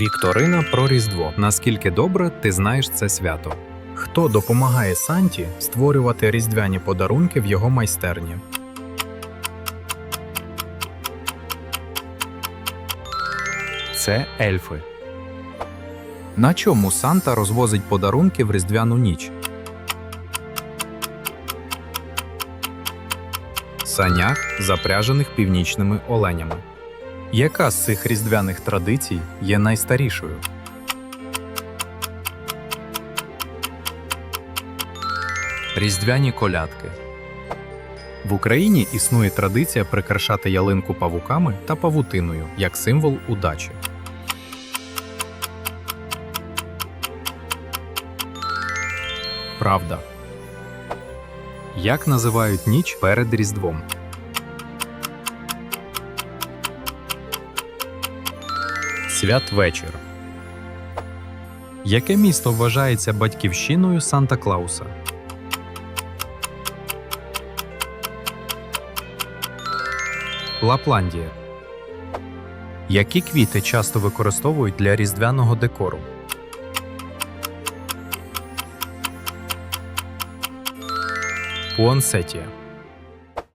Вікторина про Різдво. Наскільки добре ти знаєш це свято? Хто допомагає Санті створювати різдвяні подарунки в його майстерні? Це ельфи. На чому Санта розвозить подарунки в різдвяну ніч? Санях, запряжених північними оленями. Яка з цих різдвяних традицій є найстарішою? Різдвяні колядки. В Україні існує традиція прикрашати ялинку павуками та павутиною як символ удачі. Правда. Як називають ніч перед Різдвом? Святвечір. Яке місто вважається батьківщиною Санта Клауса? Лапландія. Які квіти часто використовують для різдвяного декору? Пуансетія.